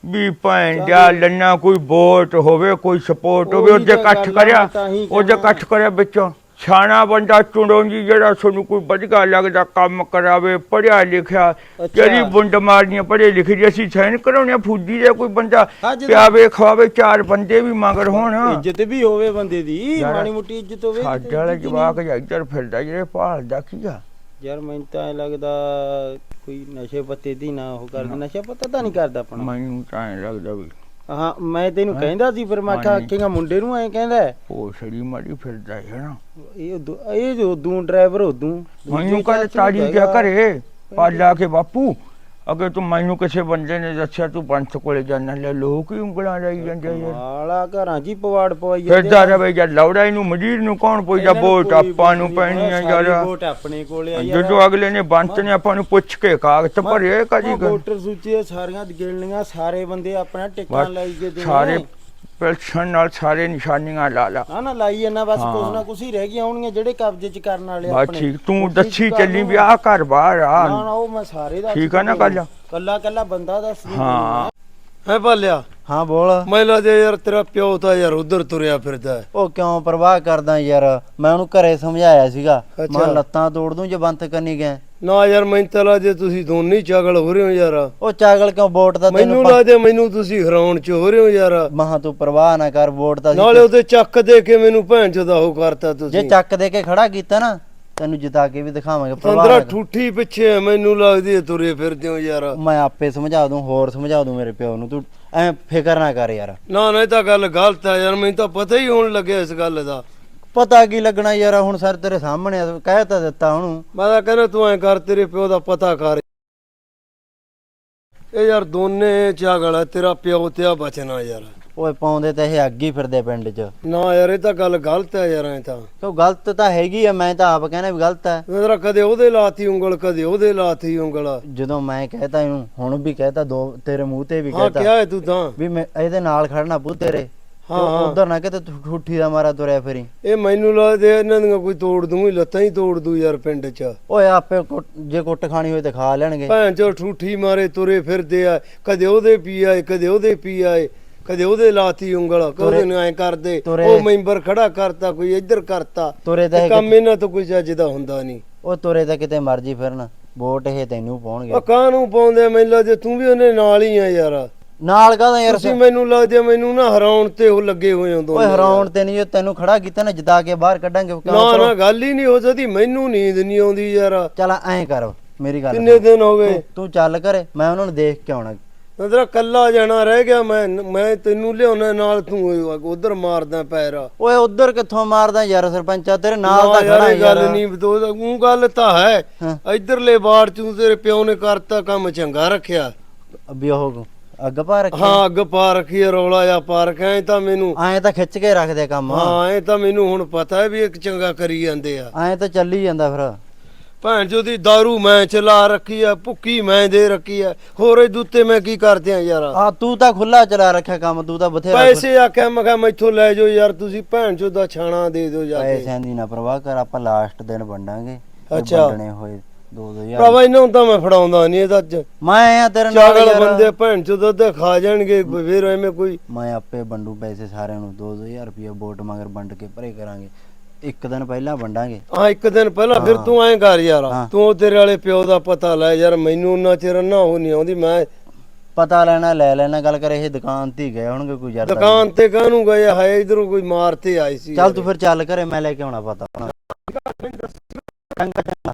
ਵੀ ਭੈਣ ਦਾ ਲੰਨਾ ਕੋਈ ਵੋਟ ਹੋਵੇ ਕੋਈ ਸਪੋਰਟ ਹੋਵੇ ਉਹੀ ਉਹਦੇ ਇਕੱਠ ਕਰਿਆ ਉਹਦੇ। ਇਕੱਠ ਕਰਿਆ ਵਿੱਚੋਂ ਛਾਣਾ ਬੰਦਾ ਚੁਣੋ ਜੀ ਜਿਹੜਾ ਤੁਹਾਨੂੰ ਕੋਈ ਵਧੀਆ ਲੱਗਦਾ ਕੰਮ ਕਰਾਵੇ ਪੜਿਆ ਲਿਖਿਆ। ਜਿਹੜੀ ਬੁੰਡ ਮਾਰਨੀਆਂ ਪੜ੍ਹੇ ਲਿਖੇ ਜੀ ਅਸੀਂ ਸਹਿਨ ਕਰਾਉਣੇ ਫੂਜੀ ਦੇ ਕੋਈ ਬੰਦਾ ਪਿਆਵੇ ਖਵਾਵੇ ਚਾਰ ਬੰਦੇ ਵੀ ਮਗਰ ਹੋਣ ਇੱਜ਼ਤ ਵੀ ਹੋਵੇ ਬੰਦੇ ਦੀ ਮਾੜੀ ਮੁੱਟੀ ਇੱਜ਼ਤ ਹੋਵੇ ਸਾਡੇ ਵਾਲਾ ਜਵਾਕ ਇੱਧਰ ਫਿਰਦਾ ਜਿਹੜੇ ਭਾਲਦਾ ਕੀ ਆ ਯਾਰ ਮੈਨੂੰ ਤਾਂ ਲੱਗਦਾ ਕੋਈ ਨਸ਼ੇ ਪੱਤੇ ਦੀ ਨਾ ਉਹ ਕਰਦਾ। ਨਸ਼ਾ ਪੱਤਾ ਤਾਂ ਨਹੀਂ ਕਰਦਾ ਆਪਣਾ। ਮੈਨੂੰ ਤਾਂ ਐਂ ਲੱਗਦਾ ਵੀ ਹਾਂ ਮੈਂ ਤੈਨੂੰ ਕਹਿੰਦਾ ਸੀ ਫਿਰ ਮੈਂ ਕਿਹਾ। ਆਖੇਗਾ ਮੁੰਡੇ ਨੂੰ ਐ ਕਹਿੰਦਾ ਹੈ। ਉਹ ਸੜੀ ਮਾਰੀ ਫਿਰਦਾ ਹੈ ਨਾ। ਇਹ ਉਦੋਂ- ਇਹ ਜੋ ਦੂੰ ਡਰਾਈਵਰ ਉਦੋਂ। ਮੈਨੂੰ ਕੱਲ ਤਾੜੀ ਗਿਆ ਘਰੇ ਪਾਲਾ ਕੇ ਬਾਪੂ। ਅਗੇ ਤੂੰ ਮੈਨੂੰ ਕਿਸੇ ਬੰਦੇ ਨੇ ਦੱਸਿਆ ਤੂੰ ਪੰਚ ਕੋਲੇ ਜਾਣਾ ਲੈ ਲੋਕ ਹੀ ਉਂਗਲਾਂ ਲਾਈ ਜਾਂਦੇ ਆ ਮਾਲਾ ਘਰਾਂ ਜੀ ਪਵਾੜ ਪਵਾਈ ਫਿਰਦਾ ਰਵੇ ਜਦ ਲੌੜਾ ਨੂੰ ਮਜੀਰ ਨੂੰ ਕੌਣ ਪੁੱਛਦਾ? ਵੋਟ ਆਪਾਂ ਨੂੰ ਪੈਣੀ ਆ ਯਾਰ। ਵੋਟ ਆਪਣੇ ਕੋਲੇ ਆ ਜਦੋਂ ਅਗਲੇ ਨੇ ਬੰਤ ਨੇ ਆਪਾਂ ਨੂੰ ਪੁੱਛ ਕੇ ਕਾਗਜ਼ ਭਰੇ ਕਦੀ ਵੋਟਰ ਸੂਚੀ ਸਾਰੀਆਂ ਗਿਣਨੀਆਂ ਸਾਰੇ ਬੰਦੇ ਆਪਣਾ ਟਿੱਕਾਂ ਲਾਈ ਜੇ ਦੇਣੇ ਸਾਰੇ ਪੈਲਸ਼ਨ ਨਾਲ ਸਾਰੇ ਨਿਸ਼ਾਨੀਆਂ ਲਾ ਲਾ। ਨਾ ਨਾ ਲਾਈ ਜਾਂਦਾ ਬਸ। ਕੁਛ ਨਾ ਕੁਛ ਹੀ ਰਹਿ ਗਈਆਂ ਹੋਣਗੀਆਂ ਜਿਹੜੇ ਕਬਜ਼ੇ ਚ ਕਰਨ ਵਾਲੇ ਬਸ ਆਪਣੇ। ਠੀਕ ਤੂੰ ਕੋਸ਼ਿਸ਼ ਦੱਸੀ ਕਰ ਚੱਲੀ। ਵੀ ਆ ਘਰ ਬਾਹਰ ਨਾ ਆ। ਨਾ ਉਹ ਮੈਂ ਸਾਰੇ ਦਾ ਠੀਕ ਆ ਨਾ ਗੱਲ? ਕੱਲਾ ਕੱਲਾ ਬੰਦਾ ਦੱਸ ਹਾਂ। ਹੈ ਭਾਲਿਆ? ਹਾਂ ਬੋਲ। ਮੈਂ ਲੱਗਦਾ ਯਾਰ ਤੇਰਾ ਪਿਓ ਤਾਂ ਯਾਰ ਉਧਰ ਤੁਰਿਆ ਫਿਰਦਾ ਹੈ। ਉਹ ਕਿਉਂ ਪਰਵਾਹ ਕਰਦਾ ਯਾਰ? ਮੈਂ ਉਹਨੂੰ ਘਰੇ ਸਮਝਾਇਆ ਸੀਗਾ। ਮੈਂ। ਲੱਤਾਂ ਤੋੜ ਦੂੰ ਜੇ ਬੰਤ ਕਰਨੀ ਗਏ ਨਾ ਯਾਰ ਮੈਨੂੰ ਤਾਂ ਲੱਗਦਾ ਤੁਸੀਂ ਦੋਨੇ ਹੀ ਚਾਗਲ ਹੋ ਰਹੇ ਹੋ ਯਾਰ। ਉਹ ਚਾਗਲ ਕਿਉਂ? ਵੋਟ ਦਾ ਮੈਨੂੰ ਤੈਨੂੰ ਲੱਗਦਾ ਮੈਨੂੰ ਤੁਸੀਂ ਹਰਾਉਣ ਚ ਹੋ ਰਹੇ ਹੋ ਯਾਰ। ਮਹਾ ਤੂੰ ਪਰਵਾਹ ਨਾ ਕਰ ਵੋਟ ਦਾ ਨਾਲੇ ਉਹਦੇ ਚੱਕ ਦੇ ਕੇ ਮੈਨੂੰ ਭੈਣ ਚੋਦਾ ਉਹ ਕਰਤਾ ਜੇ ਤੁਸੀਂ। ਚੱਕ ਦੇ ਕੇ ਖੜਾ ਕੀਤਾ ਨਾ ਤੈਨੂੰ ਜਿਤਾ ਕੇ ਵੀ ਦਿਖਾਵਾਂਗੇ ਨਾ ਕਰ। ਠੂਠੀ ਪਿੱਛੇ ਆ, ਮੈਨੂੰ ਲੱਗਦੀ ਹੈ ਤੁਰੇ ਫਿਰਦੇ ਹੋ ਯਾਰ। ਮੈਂ ਆਪੇ ਸਮਝਾ ਦੂੰ ਹੋਰ ਸਮਝਾ ਦੂੰ ਮੇਰੇ ਪਿਓ ਨੂੰ। ਤੂੰ ਐ ਫਿਕਰ ਨਾ ਕਰ ਯਾਰ। ਨਾ ਨਾ ਇਹ ਤਾਂ ਗੱਲ ਗਲਤ ਹੈ ਯਾਰ ਮੈਨੂੰ ਤਾਂ ਪਤਾ ਹੀ ਹੋਣ ਲੱਗਿਆ ਇਸ ਗੱਲ ਦਾ। ਪਤਾ ਕੀ ਲੱਗਣਾ ਯਾਰ ਹੁਣ ਸਰ ਤੇਰੇ ਸਾਹਮਣੇ ਆ, ਕਹਿ ਤਾਂ ਦਿੱਤਾ ਉਹਨੂੰ। ਮੈਂ ਤਾਂ ਕਹਿੰਦਾ ਤੂੰ ਐ ਕਰ ਤੇਰੇ ਪਿਓ ਦਾ ਪਤਾ ਕਰ। ਇਹ ਯਾਰ ਦੋਨੇ ਚਾਗਲ ਤੇਰਾ ਪਿਓ ਤੇ ਆ ਬਚਣਾ ਯਾਰ। ਓਏ ਪਾਉਂਦੇ ਤਾਂ ਇਹ ਅੱਗੇ ਹੀ ਫਿਰਦੇ ਪਿੰਡ 'ਚ। ਨਾ ਯਾਰ ਇਹ ਤਾਂ ਗੱਲ ਗਲਤ ਹੈ ਯਾਰ ਐ ਤਾਂ। ਕਿਉਂ ਗਲਤ ਤਾਂ ਹੈਗੀ ਆ ਮੈਂ ਤਾਂ ਆਪ ਕਹਿੰਦਾ ਵੀ ਗਲਤ ਹੈ। ਮੇਰਾ ਕਦੇ ਉਹਦੇ ਲਾਤੀ ਉਂਗਲ ਕਦੇ ਉਹਦੇ ਲਾਤੀ ਉਂਗਲ। ਜਦੋਂ ਮੈਂ ਕਹਿਤਾ ਇਹਨੂੰ ਹੁਣ ਵੀ ਕਹਿਤਾ ਦੋ ਤੇਰੇ ਮੂੰਹ ਤੇ ਵੀ ਹਾਂ ਕਹਿਤਾ ਕਿਹਾ ਹੈ ਤੂੰ ਤਾਂ। ਵੀ ਮੈਂ ਇਹਦੇ ਨਾਲ ਖੜਨਾ ਪੂ ਤੇਰੇ। ਹਾਂ। ਉਧਰ ਨਾ ਕਿਤੇ ਤੂੰ ਠੁੱਠੀ ਦਾ ਮਾਰਾ ਤੁਰਿਆ ਫਿਰੀ। ਇਹ ਮੈਨੂੰ ਲੱਗਦਾ ਇਹਨਾਂ ਦੀਆਂ ਕੋਈ ਤੋੜ ਦੂੰ ਹੀ ਲੱਤਾਂ ਹੀ ਤੋੜ ਦੂ ਯਾਰ ਪਿੰਡ 'ਚ। ਓਏ ਆਪੇ ਕੁੱਟ- ਜੇ ਕੁੱਟ ਖਾਣੀ ਹੋਏ ਤੇ ਖਾ ਲੈਣਗੇ। ਭੈਣ ਚੋ ਠੂਠੀ ਮਾਰੇ ਤੁਰੇ ਫਿਰਦੇ ਆ ਕਦੇ ਉਹਦੇ ਪੀ ਆਏ ਕਦੇ ਉਹਦੇ ਪੀ ਆਏ। ਕਦੇ ਉਹਦੇ ਲਾਤੀ ਉਂਗਲ ਕਦੇ ਨੂੰ ਐ ਕਰਦੇ ਤੁਰੇ- ਉਹ ਮੈਂਬਰ ਖੜਾ ਕਰਤਾ ਕੋਈ ਇੱਧਰ ਕਰਤਾ ਤੁਰੇ ਤਾਂ ਇਹ ਇਹ ਕੰਮ ਇਹਨਾਂ ਤੋਂ ਕੋਈ ਚੱਜ ਦਾ ਹੁੰਦਾ ਨਹੀਂ। ਉਹ ਤੁਰੇ ਤਾਂ ਕਿਤੇ ਮਰਜ਼ੀ ਫਿਰਨ ਵੋਟ ਇਹ ਤੈਨੂੰ ਪਾਉਣਗੇ। ਉਹ ਕਾਹਨੂੰ ਪਾਉਂਦੇ ਆ? ਮੈਨੂੰ ਲੱਗਦਾ ਤੂੰ ਵੀ ਉਹਨੇ ਨਾਲ ਹੀ ਆ ਯਾਰ। ਨਾਲ ਕਾਹਦਾ ਯਾਰ ਤੁਸੀਂ ਮੈਨੂੰ ਲੱਗਦਾ ਮੈਨੂੰ ਨਾ ਹਰਾਉਣ ਤੇ ਉਹ ਲੱਗੇ ਹੋਏ ਹੋ ਓਏ ਹਰਾਉਣ ਤੇ ਨਹੀਂ ਜੇ ਤੈਨੂੰ ਖੜਾ ਕੀਤਾ ਨਾ ਜਿਤਾ ਕੇ ਬਾਹਰ ਕੱਢਾਂਗੇ ਨਾ ਨਾ ਗੱਲ ਹੀ ਨਹੀਂ ਹੋ ਸਕਦੀ ਮੈਨੂੰ ਨੀਂਦ ਨਹੀਂ ਆਉਂਦੀ ਯਾਰ। ਚੱਲ ਐਂ ਕਰ ਮੇਰੀ ਗੱਲ ਕਿੰਨੇ ਦਿਨ ਹੋ ਗਏ? ਤੂੰ ਚੱਲ ਕਰੇ ਮੈਂ ਉਹਨਾਂ ਨੂੰ ਦੇਖ ਕੇ ਆਉਣਾ। ਤੇਰਾ ਕੱਲਾ ਜਾਣਾ ਰਹਿ ਗਿਆ ਮੈਂ ਮੈਂ ਤੈਨੂੰ ਲਿਆਉਣਾ ਨਾਲ ਤੂੰ ਉਧਰ ਮਾਰਦਾ ਪੈਰ। ਓਏ ਉਧਰ ਕਿੱਥੋਂ ਮਾਰਦਾ ਯਾਰ ਸਰਪੰਚਾ? ਤੇਰੇ ਨਾਲ ਤਾਂ ਯਾਰ ਖੜਾ ਇਹ ਗੱਲ ਯਾਰ। ਨਹੀਂ ਬਦੋਦਾ ਉਹ ਗੱਲ ਤਾਂ ਹੈ। ਹਾਂ। ਇਧਰਲੇ ਬਾੜ ਚ ਤੇਰੇ ਪਿਓ ਨੇ ਕਰਤਾ ਕੰਮ ਚੰਗਾ ਰੱਖਿਆ। ਵੀ ਉਹ ਅੱਗ ਪਾ ਰੱਖੀ ਹਾਂ ਅੱਗ ਪਾ ਰੱਖੀ ਆ, ਰੌਲਾ ਆ ਪਾ ਰੱਖਿਆ ਐ ਤਾਂ ਮੈਨੂੰ ਐਂ ਤਾਂ ਖਿੱਚ ਕੇ ਰੱਖਦੇ ਕੰਮ। ਹਾਂ ਇਹ ਤਾਂ ਮੈਨੂੰ ਹੁਣ ਪਤਾ ਹੈ ਵੀ ਇੱਕ ਚੰਗਾ ਕਰੀ ਜਾਂਦੇ ਆ। ਐਂ ਤਾਂ ਚੱਲੀ ਜਾਂਦਾ ਫਿਰ। ਭੈਣ ਚੋ ਦੀ दारू ਮੈਂ ਚਲਾ ਰੱਖੀ ਆ ਭੁੱਕੀ ਮੈਂ ਦੇ ਰੱਖੀ ਆ। ਹੋਰ ਇਹ ਦੁੱਤੇ ਮੈਂ ਕੀ ਕਰਦੇ ਆ ਯਾਰ? ਆ ਤੂੰ ਤਾਂ ਖੁੱਲਾ ਚਲਾ ਰੱਖਿਆ ਕੰਮ ਤੂੰ ਤਾਂ ਬਥੇਰਾ ਪੈਸੇ ਆਖਿਆ ਮੈਂ ਕਿਹਾ ਮੈਥੋਂ ਲੈ ਜਾਓ ਯਾਰ ਤੁਸੀਂ ਭੈਣ ਚੋ ਦਾ ਛਾਣਾ ਦੇ ਦਿਓ ਜਾ ਕੇ। ਪੈਸਿਆਂ ਦੀ ਨਾ ਪਰਵਾਹ ਕਰ ਆਪਾਂ ਲਾਸਟ ਦਿਨ ਵੰਡਾਂਗੇ। ਇਹ ਅੱਛਾ। ਵੰਡਣੇ ਹੋਏ 2000 ਭਰਾਵਾ ਇਹਨਾਂ ਨੂੰ ਤਾਂ ਮੈਂ ਫੜਾਉਂਦਾ ਨਹੀਂ ਇਹਦਾ ਚ ਮੈਂ ਆ ਤੇਰੇ ਨਾਲ ਚਾਗਲ ਯਾਰ। ਬੰਦੇ ਭੈਣ ਚੋ ਦੁੱਧ ਖਾ ਜਾਣਗੇ ਫੇਰ ਐਵੇਂ ਕੋਈ ਮੈਂ ਆਪੇ ਵੰਡੂ ਪੈਸੇ ਸਾਰਿਆਂ ਨੂੰ 2000 ਰੁਪਏ ਵੋਟ ਮਗਰ ਵੰਡ ਕੇ ਭਰੇ ਕਰਾਂਗੇ। ਇੱਕ ਦਿਨ ਪਹਿਲਾਂ ਵੰਡਾਂਗੇ। ਆ ਇੱਕ ਦਿਨ ਪਹਿਲਾਂ ਫਿਰ ਤੂੰ ਐਂ ਕਰ ਯਾਰ ਹਾਂ। ਤੂੰ ਤੇਰੇ ਵਾਲੇ ਪਿਓ ਦਾ ਪਤਾ ਲੈ ਯਾਰ ਮੈਨੂੰ ਉਹਨਾਂ ਚਿਰ ਨਾ ਉਹ ਨਹੀਂ ਆਉਂਦੀ ਮੈਂ ਪਤਾ ਲੈਣਾ ਲੈ ਲੈਣਾ ਗੱਲ ਕਰ ਇਹ ਦੁਕਾਨ ਤੇ ਹੀ ਗਏ ਹੋਣਗੇ ਕੋਈ ਯਾਰ ਦੁਕਾਨ ਤੇ ਕਾਹਨੂੰ ਗਏ ਹੈ ਇਧਰੋਂ ਕੋਈ ਮਾਰ ਤੇ ਆਈ ਸੀ। ਚੱਲ ਤੂੰ ਫਿਰ ਚੱਲ ਘਰੇ ਮੈਂ ਲੈ ਕੇ ਆਉਣਾ ਪਤਾ। ਚੰਗਾ ਚੰਗਾ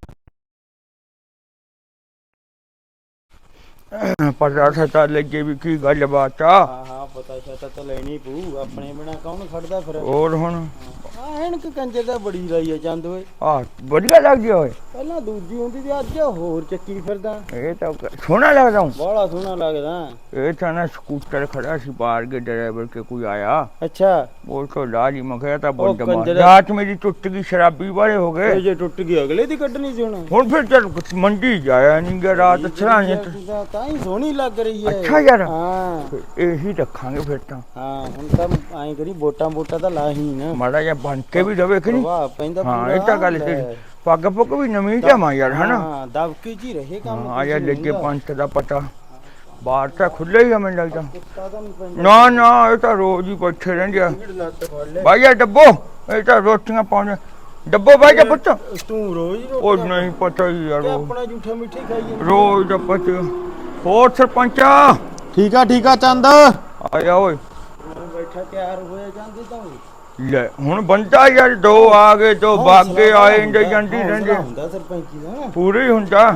ਪਤਾ ਸਤਾ ਲੱਗੇ ਵੀ ਕੀ ਗੱਲ ਬਾਤ ਆ। ਹਾਂ ਹਾਂ ਪਤਾ ਸ਼ਤਾ ਤਾਂ ਲੈਣੀ ਪਊ ਆਪਣੇ ਬਿਨਾ ਕੌਣ ਖੜਦਾ ਫਿਰ? ਹੋਰ ਹੁਣ? ਆ ਐਨਕ ਕੰਜੇ ਦਾ ਬੜੀ ਰਹੀ ਹੈ ਚੰਦ ਓਏ। ਆ ਵਧੀਆ ਲੱਗਦੀ ਓਏ। ਪਹਿਲਾਂ ਦੂਜੀ ਹੁੰਦੀ ਤੇ ਅੱਜ ਹੋਰ ਚੱਕੀ ਫਿਰਦਾ। ਇਹ ਤਾਂ ਸੋਹਣਾ ਲੱਗਦਾ ਹੂੰ ਬਾਹਲਾ ਸੋਹਣਾ ਲੱਗਦਾ। ਇਹ ਤਾਂ ਨਾ ਸਕੂਟਰ ਖੜਾ ਸੀ ਬਾਹਰ ਕੇ ਡਰਾਈਵਰ ਕੇ ਕੋਈ ਆਇਆ। ਅੱਛਾ। ਉਹ ਤੋਂ ਲਾਲੀ ਮੈਂ ਕਿਹਾ ਤਾਂ ਉਹ ਬੰਦ ਮਾਰ। ਕੰਜਰਾ- ਰਾਤ ਮੇਰੀ ਟੁੱਟ ਗਈ ਸ਼ਰਾਬੀ ਵਾਲੇ ਹੋ ਗਏ। ਜੇ ਟੁੱਟ ਗਈ ਅਗਲੇ ਦੀ ਕੱਢਣੀ ਸੀ ਹੁਣ। ਹੁਣ ਫਿਰ ਚੱਲ ਮੰਡੀ ਜਾਇਆ ਨਹੀਂ ਗਿਆ ਰਾਤ ਅੱਛਾ ਤਾਂ। ਹੀ ਸੋਹਣੀ ਲੱਗ ਰਹੀ ਹੈ। ਅੱਛਾ ਯਾਰ। ਹਾਂ। ਇਹੀ ਰੱਖਾਂਗੇ ਫਿਰ ਤਾਂ। ਹਾਂ ਹੁਣ ਤਾਂ ਐਂ ਕਰੀ ਵੋਟਾਂ ਵੋਟਾਂ ਤਾਂ ਲਾ ਹੀ ਨਾ। ਮਾੜਾ ਜਿਹਾ ਬਣ ਕੇ ਵੀ ਰਵੇ ਕਿ ਨਹੀਂ? ਪ੍ਰਭਾਵ ਪੈਂਦਾ ਹਾਂ। ਇਹ ਤਾਂ ਗੱਲ। ਤੇਰੀ ਪੱਗ ਪੁੱਗ ਵੀ ਨਵੀਂ ਜਾਵਾਂ ਯਾਰ ਹਨਾ? ਹਾਂ ਦਬਕੇ ਜੀ ਰਹੇ ਕੰਮ ਹਾਂ ਕੁਛ ਲੱਗੇ ਪੰਚ ਦਾ ਪਤਾ। ਬਾਹਰ ਤਾਂ ਖੁੱਲੇ ਹੀ ਆ ਮੈਨੂੰ ਲੱਗਦਾ। ਨਾ ਨਾ ਇਹ ਤਾਂ ਰੋਜ਼ ਹੀ ਬੈਠੇ ਰਹਿੰਦੇ ਆ। ਭੀੜ ਨੱਟ ਫੜ ਲੈ ਭਾਈ ਇਹ ਡੱਬੋ ਇਹ ਤਾਂ ਰੋਟੀਆਂ ਪਾਉਣੇ। ਡੱਬੋ ਭਾਈ ਦਾ ਪੁੱਤ। ਤੂੰ ਰੋਜ਼ ਉਹ ਨਹੀਂ ਪਤਾ ਹੀ ਯਾਰ ਆਪਣਾ ਝੂਠਾ ਮਿੱਠੇ ਖਾਈ ਜਾਂਦਾ। ਰੋਜ਼ ਦਾ ਪਤਾ। ਹੋਰ ਸਰਪੰਚਾ। ਠੀਕ ਆ ਠੀਕ ਆ ਚੰਦ। ਆਇਆ ਓਏ। ਬੈਠਾ ਤਿਆਰ ਹੋਇਆ ਜਾਂਦੇ ਤਾਂ ਲੈ ਹੁਣ ਬੰਦਾ ਯਾਰ ਦੋ ਆ ਗਏ ਦੋ ਬਾਗੇ ਆਏ ਇੰਦੇ ਜਾਂਦੀ ਰਹਿੰਦੇ। ਹੁੰਦਾ ਸਰਪੰਚੀ ਦਾ। ਪੂਰੇ ਹੀ। ਹੁੰਦਾ